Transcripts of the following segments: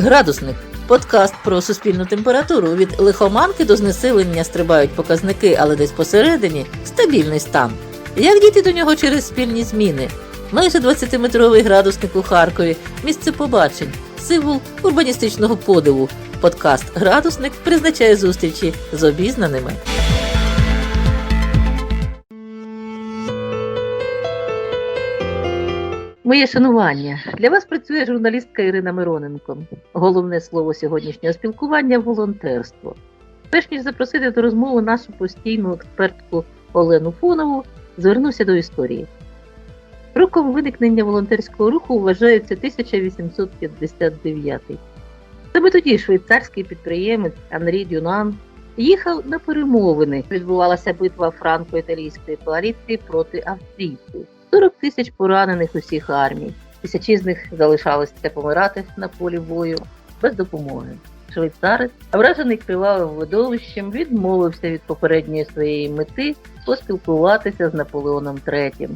Градусник подкаст про суспільну температуру. Від лихоманки до знесилення стрибають показники, але десь посередині стабільний стан. Як дійти до нього через спільні зміни? Майже 20-метровий градусник у Харкові, місце побачень, символ урбаністичного подиву. Подкаст Градусник призначає зустрічі з обізнаними. Моє шанування для вас працює журналістка Ірина Мироненко. Головне слово сьогоднішнього спілкування волонтерство. Перш ніж запросити до розмови нашу постійну експертку Олену Фонову, звернуся до історії. Роком виникнення волонтерського руху вважається 1859. Саме тоді швейцарський підприємець Анрі Дюнан їхав на перемовини. Відбувалася битва франко-італійської коаліції проти австрійської. 40 тисяч поранених усіх армій. Тисячі з них залишалися помирати на полі бою без допомоги. Швейцарець, вражений кривавим видовищем, відмовився від попередньої своєї мети поспілкуватися з Наполеоном III,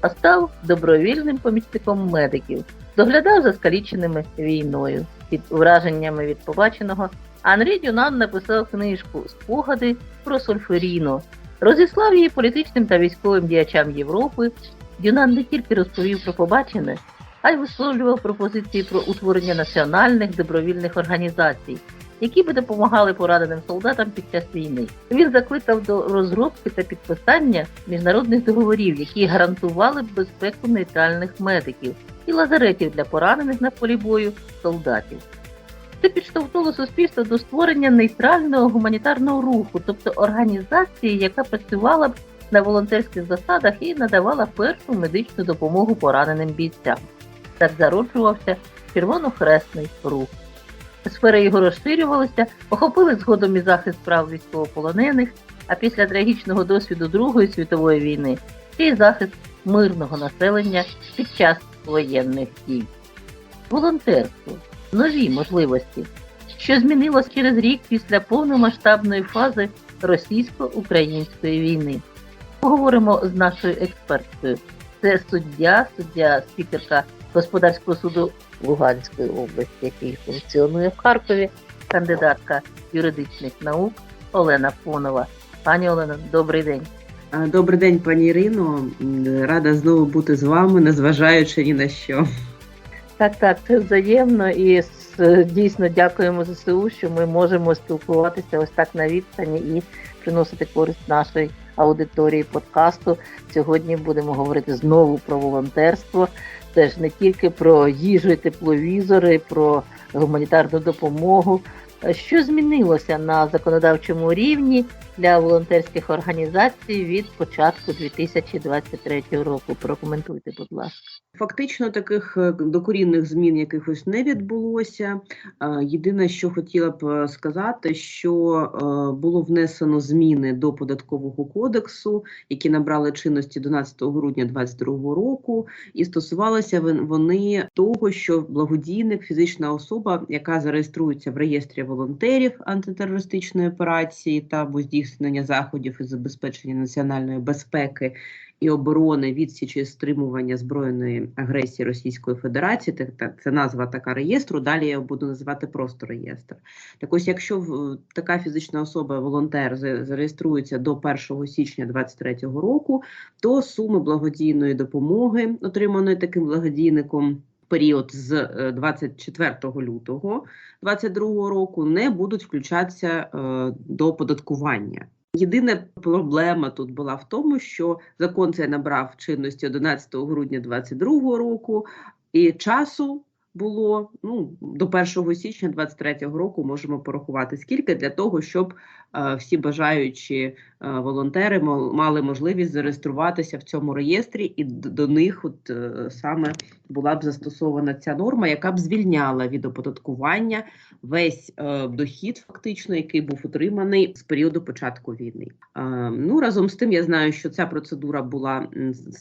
а став добровільним помічником медиків, доглядав за скаліченими війною. Під враженнями від побаченого Анрі Дюнан написав книжку Спогади про Сольферіно, розіслав її політичним та військовим діячам Європи. Дюнан не тільки розповів про побачене, а й висловлював пропозиції про утворення національних добровільних організацій, які би допомагали пораненим солдатам під час війни. Він закликав до розробки та підписання міжнародних договорів, які гарантували б безпеку нейтральних медиків і лазаретів для поранених на полі бою солдатів. Це підштовхнуло суспільство до створення нейтрального гуманітарного руху, тобто організації, яка працювала б на волонтерських засадах і надавала першу медичну допомогу пораненим бійцям. Так зароджувався червоно-хресний рух. Сфери його розширювалися, охопили згодом і захист прав військовополонених, а після трагічного досвіду Другої світової війни ще й захист мирного населення під час воєнних дій. Волонтерство, нові можливості, що змінилось через рік після повномасштабної фази російсько-української війни. Поговоримо з нашою експерткою. Це суддя, суддя, спікерка господарського суду Луганської області, який функціонує в Харкові, кандидатка юридичних наук Олена Фонова. Пані Олена, добрий день. Добрий день, пані Ірино. Рада знову бути з вами, незважаючи ні на що. Так, так, це взаємно і дійсно дякуємо ЗСУ, що ми можемо спілкуватися ось так на відстані і приносити користь нашій аудиторії подкасту. Сьогодні будемо говорити знову про волонтерство. Теж не тільки про їжу і тепловізори, про гуманітарну допомогу. Що змінилося на законодавчому рівні для волонтерських організацій від початку 2023 року? Прокоментуйте, будь ласка. Фактично таких е, докорінних змін якихось не відбулося. Е, Єдине, що хотіла б е, сказати, що було внесено зміни до податкового кодексу, які набрали чинності 12 грудня 2022 року, і стосувалися вон- вони того, що благодійник, фізична особа, яка зареєструється в реєстрі волонтерів антитерористичної операції та або здійснення заходів із забезпечення національної безпеки і оборони відсічі стримування збройної агресії Російської Федерації. Це назва така реєстру. Далі я буду називати просто реєстр. Так ось, якщо така фізична особа, волонтер, за- зареєструється до 1 січня 2023 року, то суми благодійної допомоги, отриманої таким благодійником. Період з е, 24 лютого 2022 року не будуть включатися е, до оподаткування. Єдина проблема тут була в тому, що закон цей набрав чинності 11 грудня 2022 року, і часу було ну, до 1 січня 2023 року. Можемо порахувати скільки для того, щоб е, всі бажаючі е, волонтери мали можливість зареєструватися в цьому реєстрі, і до них от е, саме була б застосована ця норма, яка б звільняла від оподаткування весь е, дохід, фактично, який був отриманий з періоду початку війни. Е, ну разом з тим, я знаю, що ця процедура була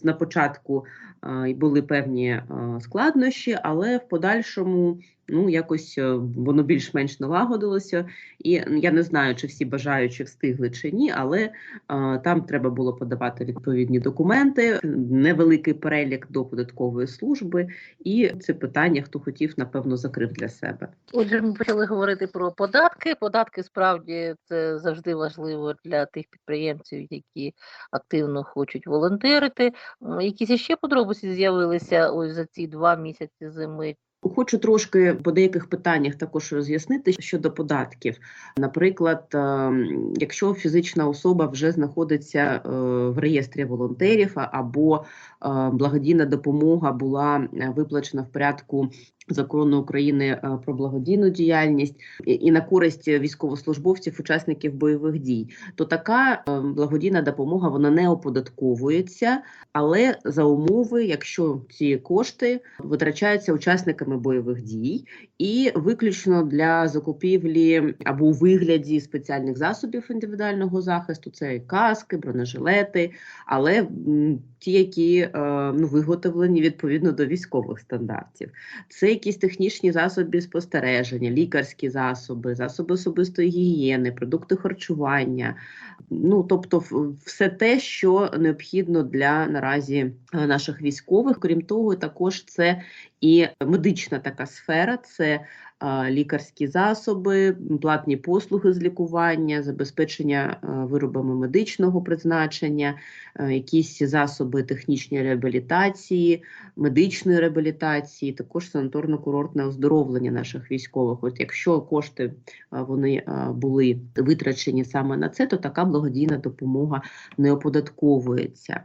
на початку е, і були певні е, складнощі, але в подальшому Ну, якось е, воно більш-менш налагодилося, і я не знаю, чи всі бажаючі встигли чи ні, але е, там треба було подавати відповідні документи, невеликий перелік до податкової служби, і це питання, хто хотів, напевно, закрив для себе. Отже, ми почали говорити про податки. Податки справді це завжди важливо для тих підприємців, які активно хочуть волонтерити. Якісь ще подробиці з'явилися ось за ці два місяці зими. Хочу трошки по деяких питаннях також роз'яснити щодо податків. Наприклад, ем, якщо фізична особа вже знаходиться е, в реєстрі волонтерів або е, благодійна допомога була е, виплачена в порядку закону України е, про благодійну діяльність і- на користь військовослужбовців, учасників бойових дій, то така е, благодійна допомога вона не оподатковується, але за умови, якщо ці кошти витрачаються учасниками бойових дій і виключно для закупівлі або у вигляді спеціальних засобів індивідуального захисту, це каски, бронежилети, але ті, які е, ну, виготовлені відповідно до військових стандартів. Це якісь технічні засоби спостереження, лікарські засоби, засоби особистої гігієни, продукти харчування. Ну тобто, все те, що необхідно для наразі е, наших військових. Крім того, також це і медична така сфера, це е, лікарські засоби, платні послуги з лікування, забезпечення виробами медичного призначення, якісь засоби технічної реабілітації, медичної реабілітації, також санаторно-курортне оздоровлення наших військових. От якщо кошти вони були витрачені саме на це, то така благодійна допомога не оподатковується.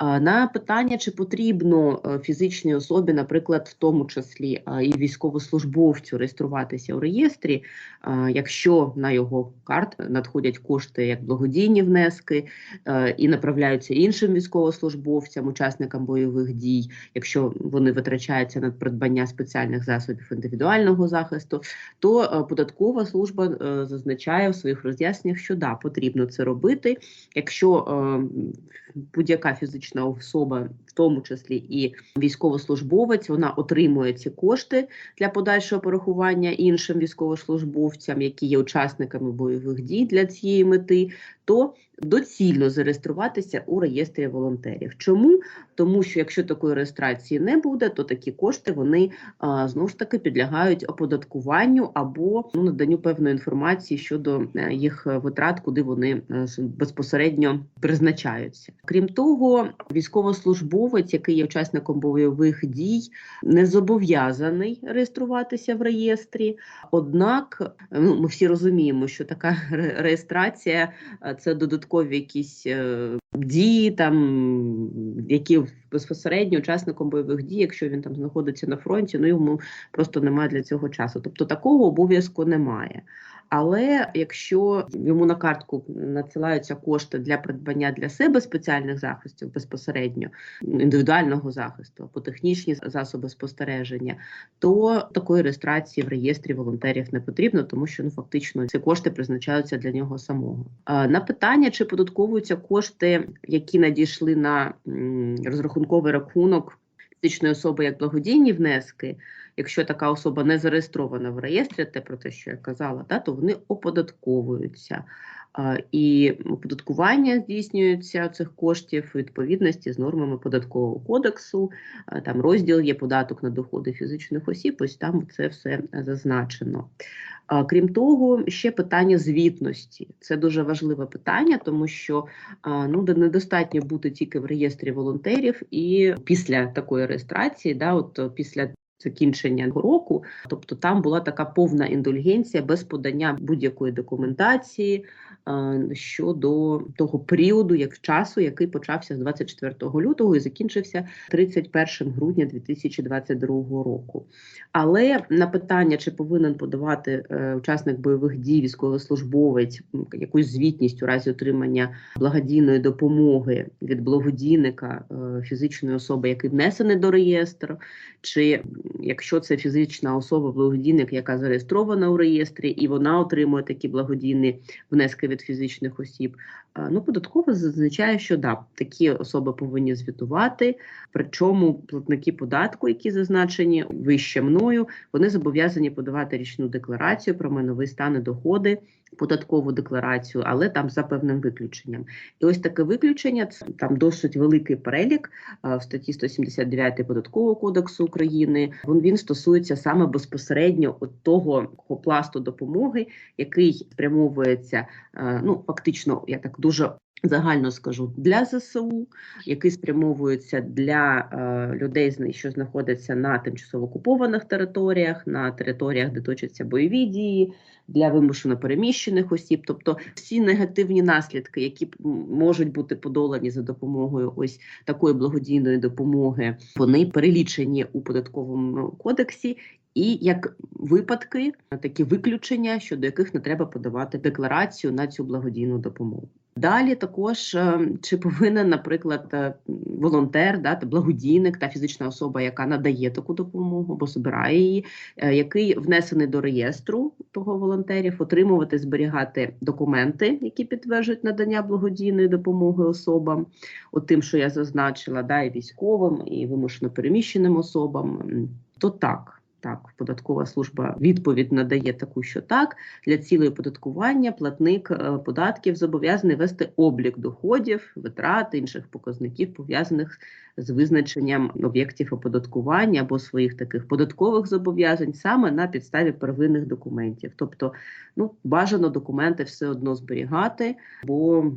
На питання, чи потрібно фізичній особі, наприклад, в тому числі і військовослужбовцю реєструватися у реєстрі, якщо на його карт надходять кошти як благодійні внески е, і направляються іншим військовослужбовцям, учасникам бойових дій, якщо вони витрачаються на придбання спеціальних засобів індивідуального захисту, то е, податкова служба е, зазначає в своїх роз'ясненнях, що да, потрібно це робити. Якщо е, будь-яка фізична особа, в тому числі і військовослужбовець, вона отримує ці кошти для подальшого порахування іншим військовослужбовцям, які є учасниками бойових дій для цієї мети, то доцільно зареєструватися у реєстрі волонтерів. Чому? Тому що якщо такої реєстрації не буде, то такі кошти вони знову ж таки підлягають оподаткуванню або ну, наданню певної інформації щодо е, їх витрат, куди вони е, безпосередньо призначаються. Крім того, військовослужбовець, який є учасником бойових дій, не зобов'язаний реєструватися в реєстрі. Однак, ну, ми всі розуміємо, що така реєстрація е, це додаткові якісь е, дії, там які безпосередньо учасником бойових дій, якщо він там знаходиться на фронті, ну йому просто немає для цього часу. Тобто такого обов'язку немає. Але якщо йому на картку надсилаються кошти для придбання для себе спеціальних захистів безпосередньо індивідуального захисту або технічні засоби спостереження, то такої реєстрації в реєстрі волонтерів не потрібно, тому що ну фактично ці кошти призначаються для нього самого. На питання, чи податковуються кошти, які надійшли на розрахунковий рахунок фізичної особи як благодійні внески, якщо така особа не зареєстрована в реєстрі, те про те, що я казала, та, то вони оподатковуються. І оподаткування здійснюється цих коштів у відповідності з нормами податкового кодексу. Там розділ є податок на доходи фізичних осіб. Ось там це все зазначено. Крім того, ще питання звітності. Це дуже важливе питання, тому що ну недостатньо бути тільки в реєстрі волонтерів, і після такої реєстрації, да, от після. Закінчення року, тобто там була така повна індульгенція без подання будь-якої документації е, щодо того періоду, як часу, який почався з 24 лютого і закінчився 31 грудня 2022 року. Але на питання, чи повинен подавати е, учасник бойових дій, військовослужбовець якусь звітність у разі отримання благодійної допомоги від благодійника е, фізичної особи, який внесений до реєстру, чи якщо це фізична особа благодійник, яка зареєстрована у реєстрі, і вона отримує такі благодійні внески від фізичних осіб, е, ну податково зазначає, що да, такі особи повинні звітувати. Причому платники податку, які зазначені вище мною, вони зобов'язані подавати річну декларацію про майновий стан і доходи, податкову декларацію, але там за певним виключенням. І ось таке виключення це там досить великий перелік е, в статті 179 податкового кодексу України. Він, він стосується саме безпосередньо от того пласту допомоги, який спрямовується, е, ну фактично, я так дуже. Загально скажу для ЗСУ, який спрямовується для е, людей, що знаходяться на тимчасово окупованих територіях, на територіях, де точаться бойові дії, для вимушено переміщених осіб, тобто всі негативні наслідки, які можуть бути подолані за допомогою ось такої благодійної допомоги, вони перелічені у податковому кодексі. І як випадки, такі виключення, щодо яких не треба подавати декларацію на цю благодійну допомогу. Далі також е, чи повинен, наприклад, е, волонтер, да, та благодійник та фізична особа, яка надає таку допомогу або збирає її, е, який внесений до реєстру того волонтерів, отримувати, зберігати документи, які підтверджують надання благодійної допомоги особам, от тим, що я зазначила, да, і військовим, і вимушено переміщеним особам, то так. Так, податкова служба відповідь надає таку, що так для цілей податкування платник е, податків зобов'язаний вести облік доходів, витрат інших показників пов'язаних з визначенням об'єктів оподаткування або своїх таких податкових зобов'язань саме на підставі первинних документів. Тобто, ну бажано документи все одно зберігати, бо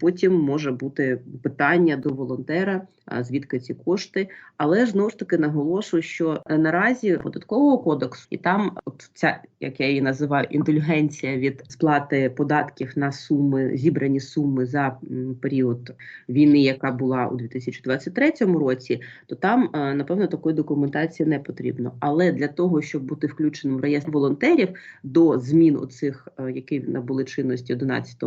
потім може бути питання до волонтера, звідки ці кошти. Але ж знову ж таки наголошую, що е, наразі податкового кодексу і там от ця, як я її називаю, інтелігенція від сплати податків на суми, зібрані суми за період війни, яка була у 2023 році, то там е, напевно такої документації не потрібно. Але для того, щоб бути включеним в реєстр волонтерів до змін у цих, які набули чинності 11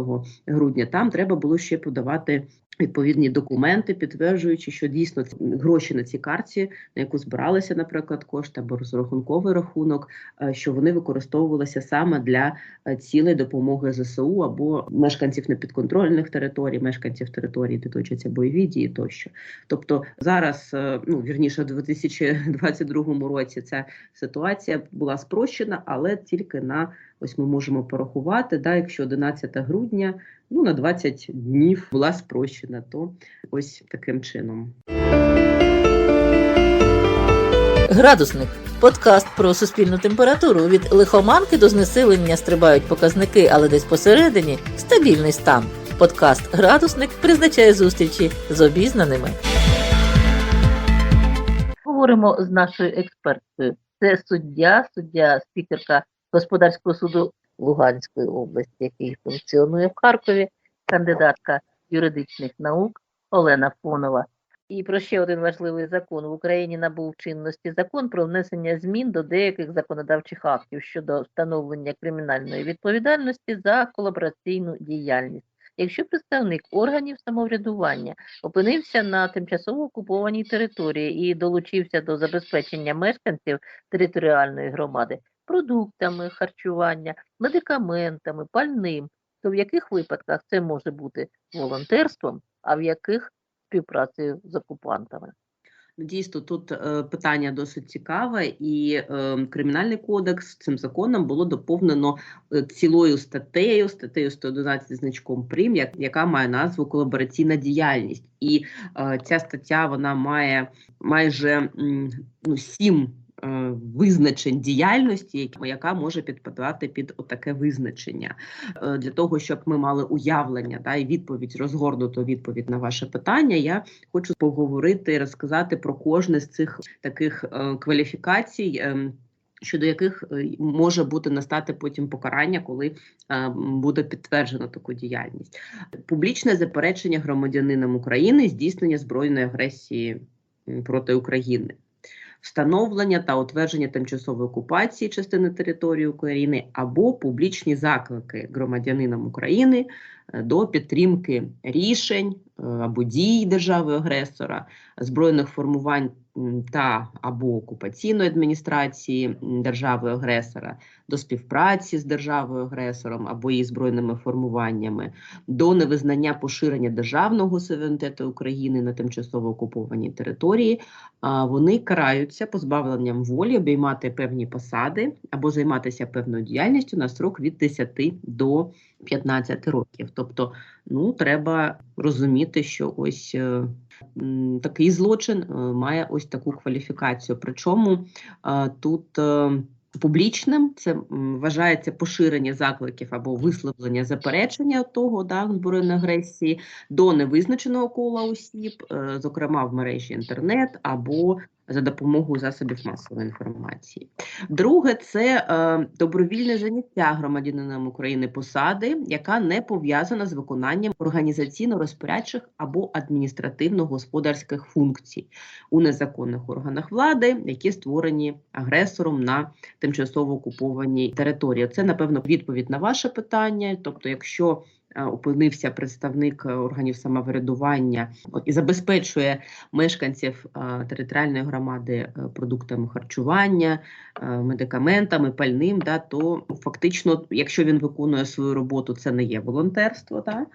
грудня, там треба було ще подавати. Відповідні документи, підтверджуючи, що дійсно гроші на цій карті, на яку збиралися, наприклад, кошти або розрахунковий рахунок, е, що вони використовувалися саме для е, цілей допомоги ЗСУ або мешканців непідконтрольних територій, мешканців територій, де точаться бойові дії тощо. Тобто зараз, е, ну вірніше, у 2022 році ця ситуація була спрощена, але тільки на ось ми можемо порахувати, да, якщо 11 грудня, ну на 20 днів була спрощена, то ось таким чином. Градусник подкаст про суспільну температуру. Від лихоманки до знесилення стрибають показники, але десь посередині стабільний стан. Подкаст Градусник призначає зустрічі з обізнаними. Говоримо з нашою експерткою. Це суддя, суддя, спікерка господарського суду Луганської області, який функціонує в Харкові, кандидатка юридичних наук Олена Фонова. І про ще один важливий закон в Україні набув чинності закон про внесення змін до деяких законодавчих актів щодо встановлення кримінальної відповідальності за колабораційну діяльність. Якщо представник органів самоврядування опинився на тимчасово окупованій території і долучився до забезпечення мешканців територіальної громади продуктами харчування, медикаментами, пальним, то в яких випадках це може бути волонтерством, а в яких співпрацею з окупантами? Ну, Дійсно, тут е, питання досить цікаве, і е, кримінальний кодекс цим законом було доповнено е, цілою статтею, статтею 111 зі значком прим, як, яка має назву колабораційна діяльність. І ця стаття вона має майже ну, сім визначень діяльності, яка може підпадати під отаке визначення. Е, Для того, щоб ми мали уявлення да, і відповідь, розгорнуту відповідь на ваше питання, я хочу поговорити і розказати про кожне з цих таких е, кваліфікацій. Щодо яких е, може бути настати потім покарання, коли е, буде підтверджено таку діяльність, публічне заперечення громадянинам України здійснення збройної агресії проти України, встановлення та утвердження тимчасової окупації частини території України або публічні заклики громадянинам України е, до підтримки рішень е, або дій держави-агресора, збройних формувань та або окупаційної адміністрації держави-агресора до співпраці з державою-агресором або її збройними формуваннями, до невизнання поширення державного суверенітету України на тимчасово окупованій території, вони караються позбавленням волі обіймати певні посади або займатися певною діяльністю на строк від 10 до 15 років. Тобто, ну треба розуміти, що ось е, такий злочин е, має ось таку кваліфікацію. Причому е, тут. е, Публічним це вважається поширення закликів або висловлення заперечення того да, збройної агресії до невизначеного кола осіб, зокрема в мережі інтернет або за допомогою засобів масової інформації. Друге, це е, добровільне заняття громадянином України посади, яка не пов'язана з виконанням організаційно-розпорядчих або адміністративно-господарських функцій у незаконних органах влади, які створені агресором на тимчасово окупованій території. Це, напевно, відповідь на ваше питання. Тобто, якщо опинився представник е, органів самоврядування і забезпечує мешканців е, територіальної громади е, продуктами харчування, е, медикаментами, пальним, да, то фактично, якщо він виконує свою роботу, це не є волонтерство. Да?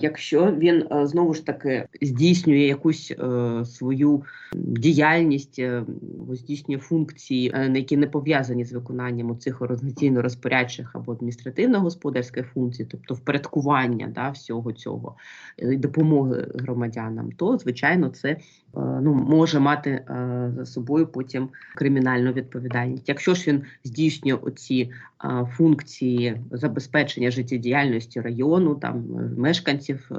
Якщо він е, знову ж таки здійснює якусь е, свою діяльність, е, здійснює функції, е, які не пов'язані з виконанням цих організаційно-розпорядчих або адміністративно-господарських функцій, тобто впорядкування да, всього цього е, допомоги громадянам, то звичайно це е, ну, може мати е, за собою потім кримінальну відповідальність. Якщо ж він здійснює оці функції забезпечення життєдіяльності району, там е, мешканців е,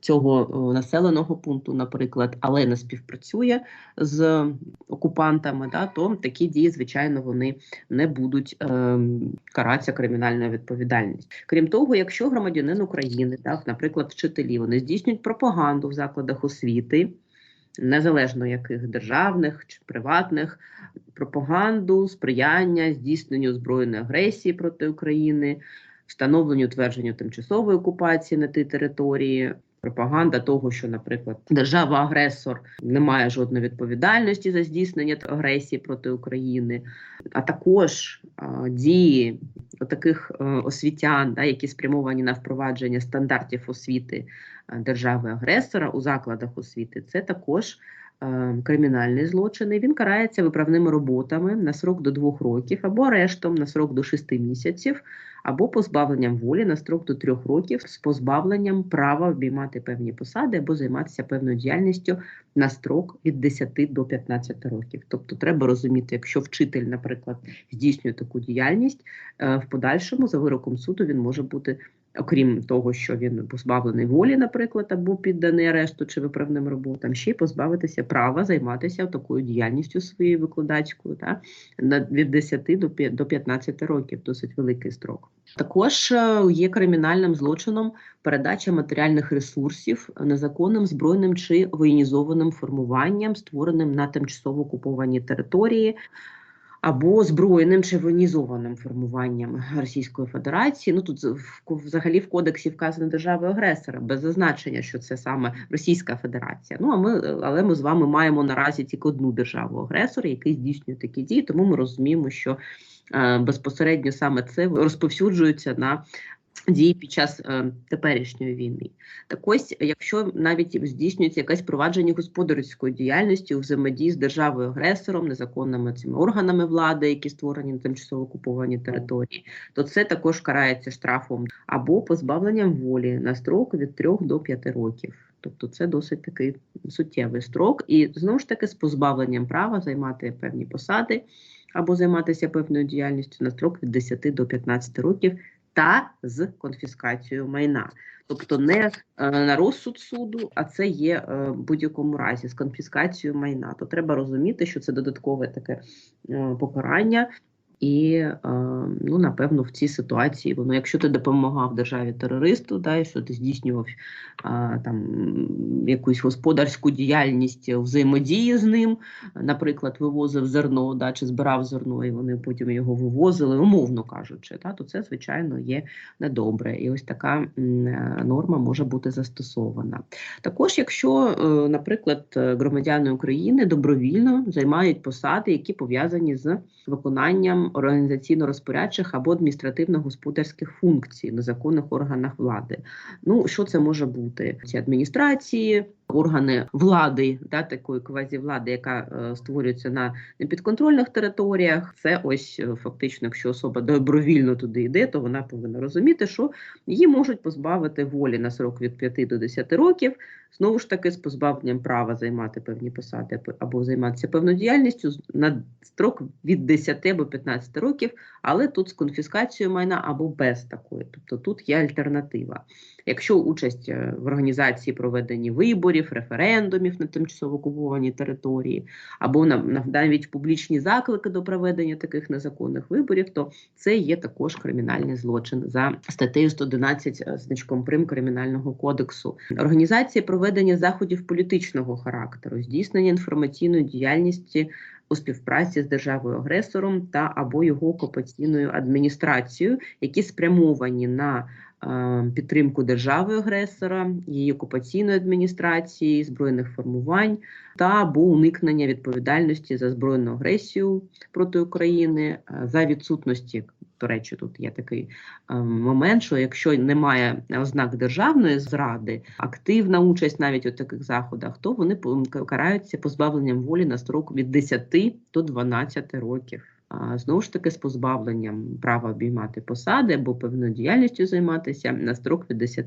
цього е, населеного пункту, наприклад, але не співпрацює з окупантами, да, то такі дії, звичайно, вони не будуть каратися кримінальною відповідальністю. Крім того, якщо громадянин України, так, наприклад, вчителі, вони здійснюють пропаганду в закладах освіти, незалежно яких державних чи приватних, пропаганду, сприяння здійсненню збройної агресії проти України, встановленню утвердженню тимчасової окупації на тій території. Пропаганда того, що, наприклад, держава-агресор не має жодної відповідальності за здійснення агресії проти України, а також а, дії таких е, освітян, да, які спрямовані на впровадження стандартів освіти держави-агресора у закладах освіти, це також е, кримінальний злочин. Він карається виправними роботами на срок до двох років, або арештом на срок до шести місяців, або позбавленням волі на строк до трьох років з позбавленням права обіймати певні посади або займатися певною діяльністю на строк від 10 до 15 років. Тобто треба розуміти, якщо вчитель, наприклад, здійснює таку діяльність, е, в подальшому за вироком суду він може бути. Окрім того, що він позбавлений волі, наприклад, або підданий арешту чи виправним роботам, ще й позбавитися права займатися такою діяльністю своєю викладацькою, та від 10 до пі- до 15 років, досить великий строк. Також е, є кримінальним злочином передача матеріальних ресурсів незаконним збройним чи воєнізованим формуванням, створеним на тимчасово окупованій території. Або збройним чи воєнізованим формуванням Російської Федерації. Ну тут взагалі в кодексі вказано держави агресора без зазначення, що це саме Російська Федерація. Ну а ми, але ми з вами маємо наразі тільки одну державу агресора, який здійснює такі дії. Тому ми розуміємо, що е, безпосередньо саме це розповсюджується на дії під час е, теперішньої війни. Так ось, якщо навіть здійснюється якесь провадження господарської діяльності у взаємодії з державою агресором, незаконними цими органами влади, які створені на тимчасово окупованій території, то це також карається штрафом або позбавленням волі на строк від 3 до 5 років. Тобто це досить такий суттєвий строк, і знову ж таки з позбавленням права займати певні посади або займатися певною діяльністю на строк від 10 до 15 років та з конфіскацією майна. Тобто не е, на розсуд суду, а це є е, в будь-якому разі з конфіскацією майна. То треба розуміти, що це додаткове таке е, покарання І ну, напевно, в цій ситуації воно, якщо ти допомагав державі терористу, да, і що ти здійснював там якусь господарську діяльність взаємодії з ним, наприклад, вивозив зерно, да, чи збирав зерно, і вони потім його вивозили, умовно кажучи, да, то це звичайно є недобре. І ось така норма може бути застосована. Також, якщо, е, наприклад, громадяни України добровільно займають посади, які пов'язані з виконанням організаційно-розпорядчих або адміністративно-господарських функцій на законних органах влади. Ну, що це може бути? Ці адміністрації, органи влади, да, такої квазівлади, яка е, створюється на непідконтрольних територіях. Це ось е, фактично, якщо особа добровільно туди йде, то вона повинна розуміти, що її можуть позбавити волі на срок від 5 до 10 років. Знову ж таки, з позбавленням права займати певні посади або займатися певною діяльністю на строк від 10 або 15 років, але тут з конфіскацією майна або без такої. Тобто тут є альтернатива. Якщо участь е, в організації проведення виборів, референдумів на тимчасово окупованій території, або на, на- навіть публічні заклики до проведення таких незаконних виборів, то це є також кримінальний злочин за статтею 111 е, значком прим Кримінального кодексу. Організація проведення заходів політичного характеру, здійснення інформаційної діяльності у співпраці з державою агресором та або його окупаційною адміністрацією, які спрямовані на підтримку держави агресора, її окупаційної адміністрації, збройних формувань та або уникнення відповідальності за збройну агресію проти України е, за відсутності. До речі, тут є такий е, момент, що якщо немає ознак державної зради, активна участь навіть у таких заходах, то вони караються позбавленням волі на строк від 10 до 12 років. Знову ж таки, з позбавленням права обіймати посади або певною діяльністю займатися на строк від 10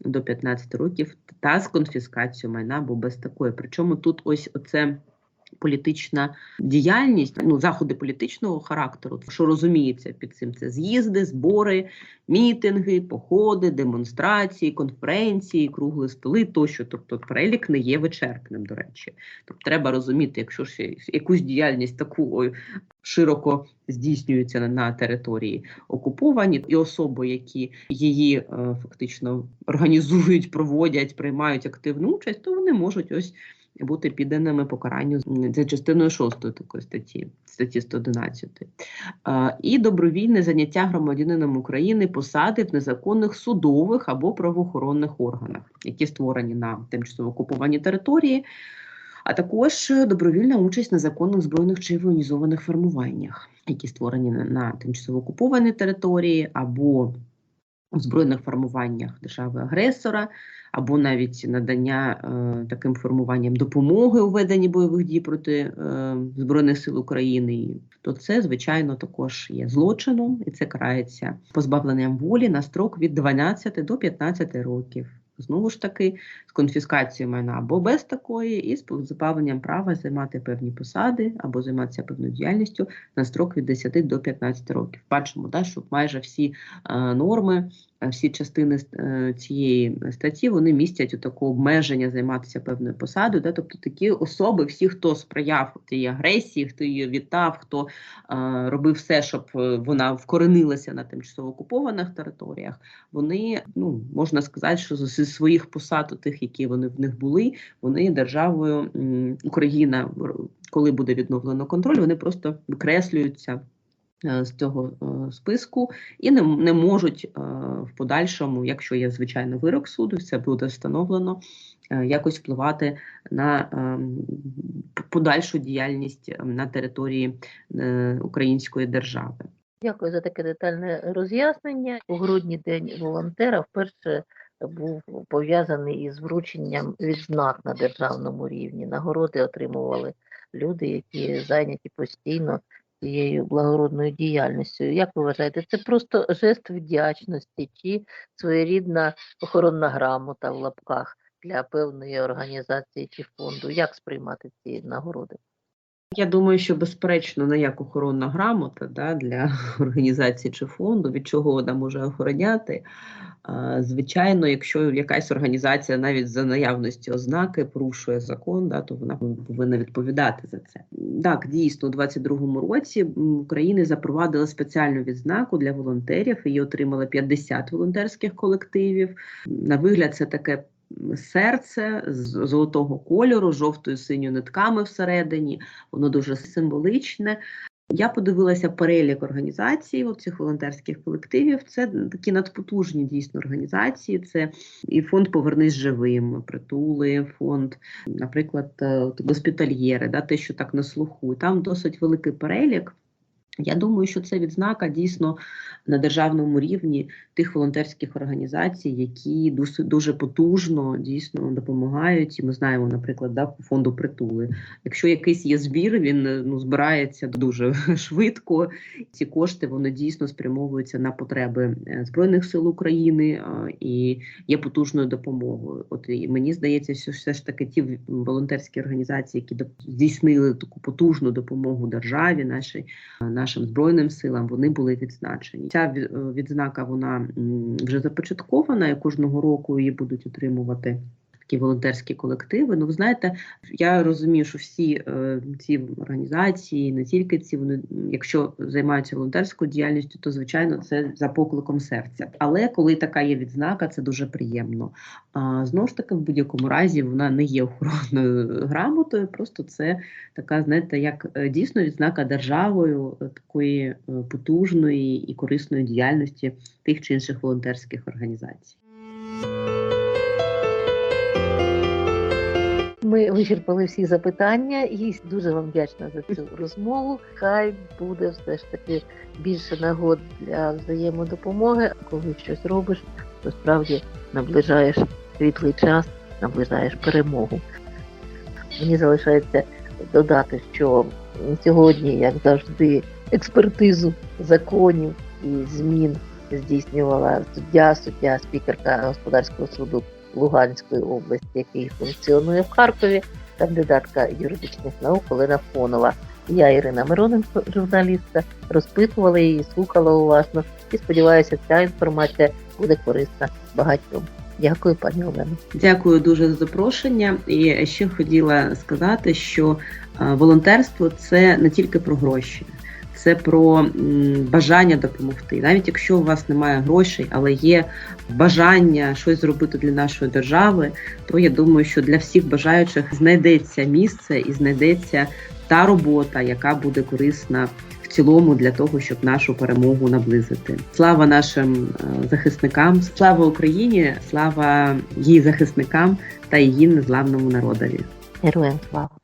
до 15 років та з конфіскацією майна або без такої. Причому тут ось оце політична діяльність, ну заходи політичного характеру, що розуміється під цим, це з'їзди, збори, мітинги, походи, демонстрації, конференції, кругли столи тощо. Тобто перелік не є вичерпним, до речі. Тобто треба розуміти, якщо ще якусь діяльність таку широко здійснюється на, території окуповані, і особи, які її е, фактично організують, проводять, приймають активну участь, то вони можуть ось бути підданими покаранню за частиною 6 такої статті, статті 111. Е, І добровільне заняття громадянином України посади в незаконних судових або правоохоронних органах, які створені на тимчасово окупованій території, а також е, добровільна участь на законних збройних чи воєнізованих формуваннях, які створені на тимчасово окупованій території або у збройних формуваннях держави-агресора, або навіть надання е, таким формуванням допомоги у веденні бойових дій проти е, Збройних сил України, то це, звичайно, також є злочином, і це карається позбавленням волі на строк від 12 до 15 років. Знову ж таки, з конфіскацією майна або без такої, і з позбавленням права займати певні посади або займатися певною діяльністю на строк від 10 до 15 років. Бачимо, да, що майже всі е, норми, всі частини е, цієї статті вони містять у таке обмеження займатися певною посадою. Да, тобто такі особи, всі, хто сприяв тій агресії, хто її вітав, хто е, робив все, щоб е, вона вкоренилася на тимчасово окупованих територіях, вони ну можна сказати, що зі своїх посад, тих, які вони в них були, вони державою Україна, коли буде відновлено контроль, вони просто викреслюються. Е, З цього е, списку і не, не можуть е, в подальшому, якщо є звичайно вирок суду, це буде встановлено, якось впливати на подальшу діяльність на території Української держави. Дякую за таке детальне роз'яснення. У грудні день волонтера вперше був пов'язаний із врученням відзнак на державному рівні. Нагороди отримували люди, які зайняті постійно цією благородною діяльністю. Як ви вважаєте, це просто жест вдячності чи своєрідна охоронна грамота в лапках для певної організації чи фонду? Як сприймати ці нагороди? Я думаю, що безперечно не як охоронна грамота да, для організації чи фонду, від чого вона може охороняти. Звичайно, якщо якась організація навіть за наявності ознаки порушує закон, да, то вона повинна відповідати за це. Так, дійсно, у 22-му році Україні запровадили спеціальну відзнаку для волонтерів. Її отримали 50 волонтерських колективів. На вигляд, це таке серце з золотого кольору, жовтою синьою нитками всередині. Воно дуже символичне. Я подивилася перелік організацій, от цих волонтерських колективів. Це такі надпотужні дійсно організації. Це і фонд Повернись живим, притули, фонд, наприклад, е, госпітальєри, да, те, що так на слуху. Там досить великий перелік. Я думаю, що це відзнака дійсно на державному рівні тих волонтерських організацій, які дуже, потужно дійсно допомагають. І ми знаємо, наприклад, да, по фонду притули. Якщо якийсь є збір, він ну збирається дуже швидко. Ці кошти вони дійсно спрямовуються на потреби е, збройних сил України і є потужною допомогою. От і мені здається, що все ж таки ті волонтерські організації, які здійснили таку потужну допомогу державі, нашій нашим збройним силам, вони були відзначені. Ця ві- відзнака вона вже започаткована, і кожного року її будуть отримувати. Такі волонтерські колективи. Ну, ви знаєте, я розумію, що всі е, ці організації, не тільки ці, вони, якщо займаються волонтерською діяльністю, то звичайно це за покликом серця. Але коли така є відзнака, це дуже приємно. А знову ж таки, в будь-якому разі вона не є охоронною грамотою, просто це така, знаєте, як е, дійсно відзнака державою е, такої е, потужної і корисної діяльності тих чи інших волонтерських організацій. Ми вичерпали всі запитання і дуже вам вдячна за цю розмову. Хай буде все ж таки більше нагод для взаємодопомоги. Коли щось робиш, то справді наближаєш світлий час, наближаєш перемогу. Мені залишається додати, що сьогодні, як завжди, експертизу законів і змін здійснювала суддя, суддя, спікерка господарського суду Луганської області, який функціонує в Харкові, кандидатка юридичних наук Олена Фонова. Я, Ірина Мироненко, журналістка, розпитувала її, слухала уважно і сподіваюся, ця інформація буде корисна багатьом. Дякую, пані Олено. Дякую дуже за запрошення. І ще хотіла сказати, що е, волонтерство це не тільки про гроші, це про бажання допомогти. Навіть якщо у вас немає грошей, але є бажання щось зробити для нашої держави, то я думаю, що для всіх бажаючих знайдеться місце і знайдеться та робота, яка буде корисна. В цілому для того, щоб нашу перемогу наблизити. Слава нашим е, захисникам, слава Україні, слава її захисникам та її незламному народові. Героям слава!